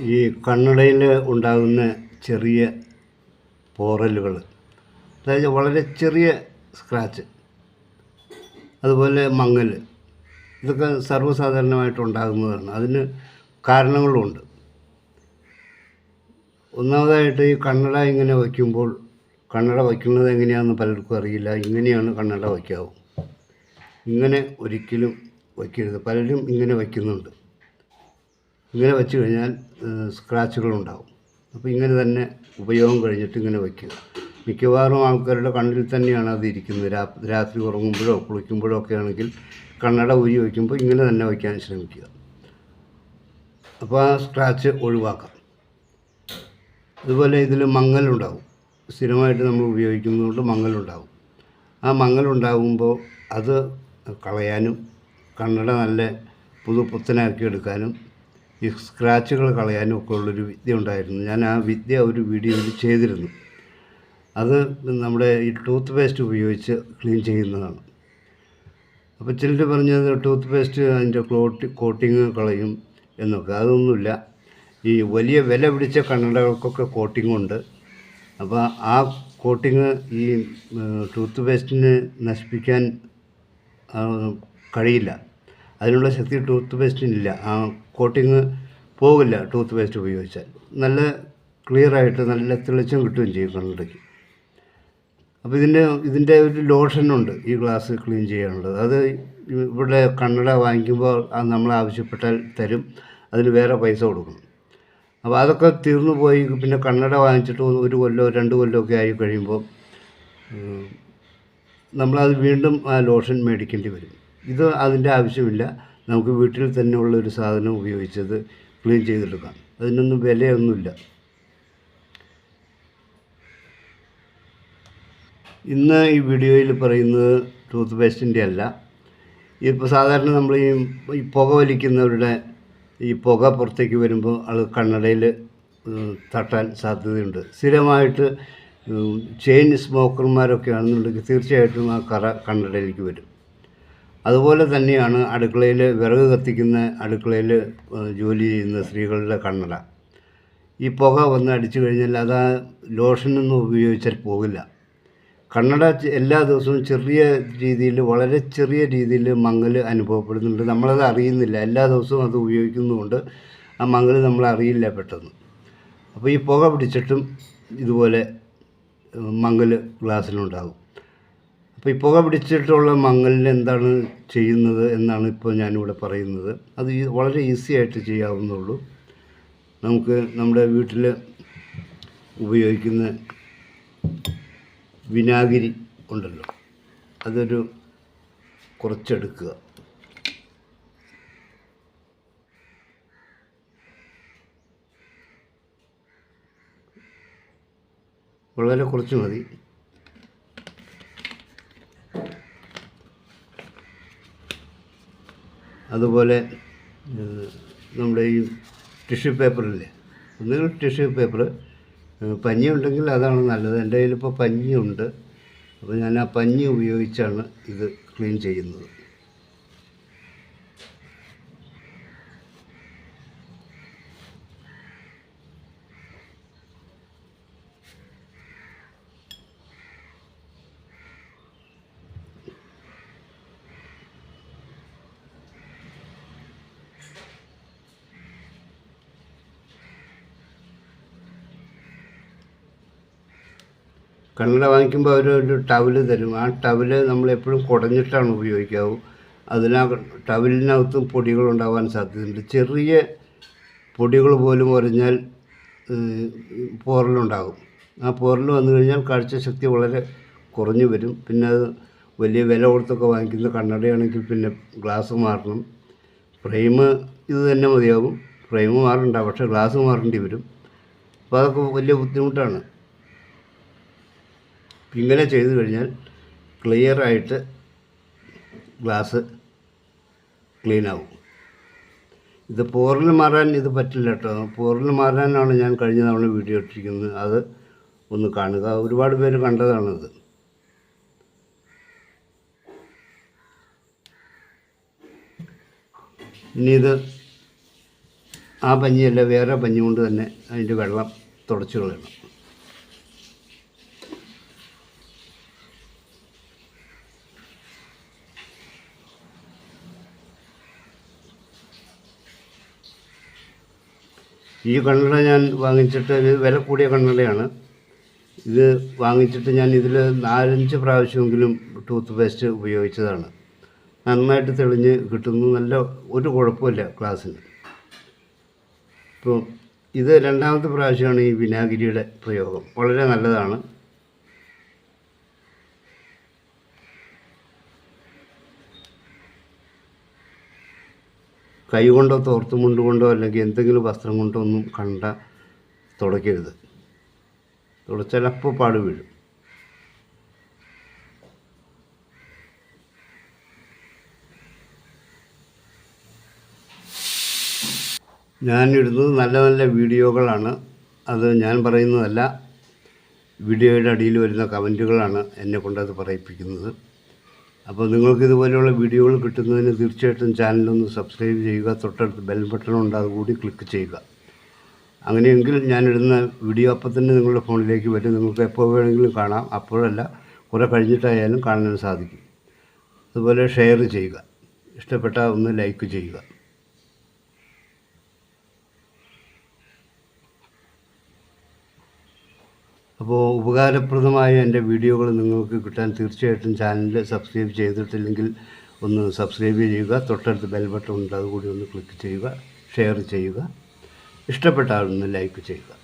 ഈ കണ്ണടയിൽ ഉണ്ടാകുന്ന ചെറിയ പോറലുകൾ. അതായത് വളരെ ചെറിയ സ്ക്രാച്ച്. അതുപോലെ മങ്ങൽ ഇതൊക്കെ സർവസാധാരണമായിട്ട് ഉണ്ടാകുന്നതാണ്. അതിന് കാരണങ്ങളുമുണ്ട് ഒന്നാമതായിട്ട് ഈ കണ്ണട ഇങ്ങനെ വയ്ക്കുമ്പോൾ കണ്ണട വയ്ക്കുന്നത് എങ്ങനെയാണെന്ന് പലർക്കും അറിയില്ല. ഇങ്ങനെയാണ് കണ്ണട വയ്ക്കാവൂ. ഇങ്ങനെ ഒരിക്കലും വയ്ക്കരുത്. പലരും ഇങ്ങനെ വയ്ക്കുന്നുണ്ട്. ഇങ്ങനെ വെച്ച് കഴിഞ്ഞാൽ സ്ക്രാച്ചുകളുണ്ടാവും. അപ്പോൾ ഇങ്ങനെ തന്നെ ഉപയോഗം കഴിഞ്ഞിട്ട് ഇങ്ങനെ വയ്ക്കുക മിക്കവാറും ആൾക്കാരുടെ കണ്ണിൽ തന്നെയാണ് അത് ഇരിക്കുന്നത്. രാത്രി ഉറങ്ങുമ്പോഴോ കുളിക്കുമ്പോഴോ ഒക്കെ ആണെങ്കിൽ കണ്ണട ഊരി വയ്ക്കുമ്പോൾ ഇങ്ങനെ തന്നെ വയ്ക്കാൻ ശ്രമിക്കുക. അപ്പോൾ ആ സ്ക്രാച്ച് ഒഴിവാക്കാം. അതുപോലെ ഇതിൽ മങ്ങലുണ്ടാവും. സ്ഥിരമായിട്ട് നമ്മൾ ഉപയോഗിക്കുന്നതുകൊണ്ട് മങ്ങലുണ്ടാവും. ആ മങ്ങലുണ്ടാകുമ്പോൾ അത് കളയാനും കണ്ണട നല്ല പുതു പുത്തനാക്കി എടുക്കാനും ഈ സ്ക്രാച്ചുകൾ കളയാനും ഒക്കെ ഉള്ളൊരു വിദ്യ ഉണ്ടായിരുന്നു ഞാൻ ആ വിദ്യ ഒരു വീഡിയോയിൽ ചെയ്തിരുന്നു. അത് നമ്മുടെ ഈ ടൂത്ത് പേസ്റ്റ് ഉപയോഗിച്ച് ക്ലീൻ ചെയ്യുന്നതാണ്. അപ്പോൾ ചിലർ പറഞ്ഞത് ടൂത്ത് പേസ്റ്റ് അതിന്റെ ക്ലോട്ടി കോട്ടിങ് കളയും എന്നൊക്കെ. അതൊന്നുമില്ല. ഈ വലിയ വില പിടിച്ച കണ്ണടകൾക്കൊക്കെ കോട്ടിംഗ് ഉണ്ട്. അപ്പോൾ ആ കോട്ടിങ് ഈ ടൂത്ത് പേസ്റ്റിനെ നശിപ്പിക്കാൻ കഴിയില്ല. അതിനുള്ള ശക്തി ടൂത്ത് പേസ്റ്റിനില്ല ആ കോട്ടിങ് പോകില്ല ടൂത്ത് പേസ്റ്റ് ഉപയോഗിച്ചാൽ. നല്ല ക്ലിയറായിട്ട് നല്ല തെളിച്ചം കിട്ടുകയും ചെയ്യും കണ്ണടയ്ക്ക്. അപ്പോൾ ഇതിന്റെ ഇതിന്റെ ഒരു ലോഷനുണ്ട് ഈ ഗ്ലാസ് ക്ലീൻ ചെയ്യാനുള്ളത്. അത് ഇവിടെ കണ്ണട വാങ്ങിക്കുമ്പോൾ അത് നമ്മൾ ആവശ്യപ്പെട്ടാൽ തരും. അതിന് വേറെ പൈസ കൊടുക്കണം അപ്പോൾ അതൊക്കെ തീർന്നു പോയി. പിന്നെ കണ്ണട വാങ്ങിച്ചിട്ട് ഒരു കൊല്ലോ രണ്ട് കൊല്ലോ ഒക്കെ ആയി കഴിയുമ്പോൾ നമ്മളത് വീണ്ടും ആ ലോഷൻ മേടിക്കേണ്ടി വരും. ഇത് അതിന്റെ ആവശ്യമില്ല. നമുക്ക് വീട്ടിൽ തന്നെ ഉള്ള ഒരു സാധനം ഉപയോഗിച്ചത് ക്ലീൻ ചെയ്തെടുക്കാം. അതിനൊന്നും വിലയൊന്നുമില്ല. ഇന്ന് ഈ വീഡിയോയിൽ പറയുന്നത് ടൂത്ത് പേസ്റ്റിന്റെ അല്ല. ഇപ്പോൾ സാധാരണ നമ്മൾ ഈ ഈ പുക വലിക്കുന്നവരുടെ ഈ പുക പുറത്തേക്ക് വരുമ്പോൾ അത് കണ്ണടയിൽ തട്ടാൻ സാധ്യതയുണ്ട്. സ്ഥിരമായിട്ട് ചെയിൻ സ്മോക്കർമാരൊക്കെ ആണെന്നുണ്ടെങ്കിൽ തീർച്ചയായിട്ടും ആ കറ കണ്ണടയിലേക്ക് വരും. അതുപോലെ തന്നെയാണ് അടുക്കളയിൽ വിറക് കത്തിക്കുന്ന അടുക്കളയിൽ ജോലി ചെയ്യുന്ന സ്ത്രീകളുടെ കണ്ണട. ഈ പുക വന്ന് അടിച്ചു കഴിഞ്ഞാൽ അത് ആ ലോഷനൊന്നും ഉപയോഗിച്ചാൽ പോകില്ല. കണ്ണട എല്ലാ ദിവസവും ചെറിയ രീതിയിൽ വളരെ ചെറിയ രീതിയിൽ മങ്ങൽ അനുഭവപ്പെടുന്നുണ്ട്. നമ്മളത് അറിയുന്നില്ല. എല്ലാ ദിവസവും അത് ഉപയോഗിക്കുന്നതുകൊണ്ട് ആ മങ്ങൽ നമ്മൾ അറിയില്ല പെട്ടെന്ന്. അപ്പോൾ ഈ പുക പിടിച്ചിട്ടും ഇതുപോലെ മങ്ങൽ ഗ്ലാസ്സിലുണ്ടാകും. അപ്പോൾ ഈ പുക പിടിച്ചിട്ടുള്ള മങ്ങലിന് എന്താണ് ചെയ്യുന്നത് എന്നാണ് ഇപ്പോൾ ഞാനിവിടെ പറയുന്നത്. അത് വളരെ ഈസി ആയിട്ട് ചെയ്യാവുന്നുള്ളൂ നമുക്ക് നമ്മുടെ വീട്ടിൽ ഉപയോഗിക്കുന്ന വിനാഗിരി ഉണ്ടല്ലോ. അതൊരു കുറച്ചെടുക്കുക. വളരെ കുറച്ച് മതി. അതുപോലെ നമ്മുടെ ഈ ടിഷ്യൂ പേപ്പറില്ലേ ഒന്നുകിൽ ടിഷ്യൂ പേപ്പർ പഞ്ഞി ഉണ്ടെങ്കിൽ അതാണ് നല്ലത്. എന്റെ കയ്യിലിപ്പോൾ പഞ്ഞിയുണ്ട്. അപ്പോൾ ഞാൻ ആ പഞ്ഞി ഉപയോഗിച്ചാണ് ഇത് ക്ലീൻ ചെയ്യുന്നത്. കണ്ണട വാങ്ങിക്കുമ്പോൾ അവർ ഒരു ടവൽ തരും. ആ ടവൽ നമ്മൾ എപ്പോഴും കുടഞ്ഞിട്ടാണ് ഉപയോഗിക്കാവൂ. അതിനാ ടവലിനകത്തും പൊടികളുണ്ടാവാൻ സാധ്യതയുണ്ട്. ചെറിയ പൊടികൾ പോലും ഒരഞ്ഞാൽ പോറലുണ്ടാകും. ആ പോറൽ വന്നു കഴിഞ്ഞാൽ കാഴ്ചശക്തി വളരെ കുറഞ്ഞു വരും. പിന്നെ അത് വലിയ വില കൊടുത്തൊക്കെ വാങ്ങിക്കുന്ന കണ്ണടയാണെങ്കിൽ പിന്നെ ഗ്ലാസ് മാറണം. ഫ്രെയിം ഇത് തന്നെ മതിയാകും. ഫ്രെയിം മാറണ്ട പക്ഷേ ഗ്ലാസ് മാറേണ്ടി വരും. അപ്പോൾ അതൊക്കെ വലിയ ബുദ്ധിമുട്ടാണ്. ഇങ്ങനെ ചെയ്തു കഴിഞ്ഞാൽ ക്ലിയറായിട്ട് ഗ്ലാസ് ക്ലീൻ ആവും. ഇത് പോറൽ മാറാൻ ഇത് പറ്റില്ല കേട്ടോ. പോറൽ മാറാനാണ് ഞാൻ കഴിഞ്ഞ തവണ വീഡിയോ ഇട്ടിരിക്കുന്നത്. അത് ഒന്ന് കാണുക. ഒരുപാട് പേര് കണ്ടതാണത് ഇനി ഇത് ആ പഞ്ഞിയല്ല വേറെ പഞ്ഞി കൊണ്ട് തന്നെ അതിന്റെ വെള്ളം തുടച്ചു കളയണം. ഈ കണ്ണട ഞാൻ വാങ്ങിച്ചിട്ട് വില കൂടിയ കണ്ണടയാണ്. ഇത് വാങ്ങിച്ചിട്ട് ഞാൻ ഇതിൽ നാലഞ്ച് പ്രാവശ്യമെങ്കിലും ടൂത്ത് പേസ്റ്റ് ഉപയോഗിച്ചതാണ്. നന്നായിട്ട് തെളിഞ്ഞ് കിട്ടുന്നു. നല്ല ഒരു കുഴപ്പമില്ല ക്ലാസ്സിന്. ഇപ്പോൾ ഇത് രണ്ടാമത്തെ പ്രാവശ്യമാണ് ഈ വിനാഗിരിയുടെ പ്രയോഗം. വളരെ നല്ലതാണ്. കൈ കൊണ്ടോ തോർത്തുമുണ്ട് കൊണ്ടോ അല്ലെങ്കിൽ എന്തെങ്കിലും വസ്ത്രം കൊണ്ടോ ഒന്നും കണ്ട തുടയ്ക്കരുത്. തുടച്ചാൽ അപ്പോൾ പാട് വീഴും. ഞാൻ ഇടുന്നത് നല്ല നല്ല വീഡിയോകളാണ്. അത് ഞാൻ പറയുന്നതല്ല. വീഡിയോയുടെ അടിയിൽ വരുന്ന കമന്റുകളാണ് എന്നെ കൊണ്ടത് പറയിപ്പിക്കുന്നത്. അപ്പോൾ നിങ്ങൾക്ക് ഇതുപോലെയുള്ള വീഡിയോകൾ കിട്ടുന്നതിന് തീർച്ചയായിട്ടും ചാനലൊന്ന് സബ്സ്ക്രൈബ് ചെയ്യുക തൊട്ടടുത്ത് ബെൽ ബട്ടൺ ഉണ്ട് അതുകൂടി ക്ലിക്ക് ചെയ്യുക. അങ്ങനെയെങ്കിൽ ഞാനിടുന്ന വീഡിയോ അപ്പം തന്നെ നിങ്ങളുടെ ഫോണിലേക്ക് വരും. നിങ്ങൾക്ക് എപ്പോൾ വേണമെങ്കിലും കാണാം. അപ്പോഴല്ല കുറേ കഴിഞ്ഞിട്ടായാലും കാണാൻ സാധിക്കും. അതുപോലെ ഷെയർ ചെയ്യുക. ഇഷ്ടപ്പെട്ട ഒന്ന് ലൈക്ക് ചെയ്യുക. അപ്പോൾ ഉപകാരപ്രദമായ എന്റെ വീഡിയോകൾ നിങ്ങൾക്ക് കിട്ടാൻ തീർച്ചയായിട്ടും ചാനൽ സബ്സ്ക്രൈബ് ചെയ്തിട്ടില്ലെങ്കിൽ ഒന്ന് സബ്സ്ക്രൈബ് ചെയ്യുക തൊട്ടടുത്ത് ബെൽ ബട്ടൺ ഉണ്ട് അതുകൂടി ഒന്ന് ക്ലിക്ക് ചെയ്യുക ഷെയർ ചെയ്യുക. ഇഷ്ടപ്പെട്ട ആളൊന്ന് ലൈക്ക് ചെയ്യുക.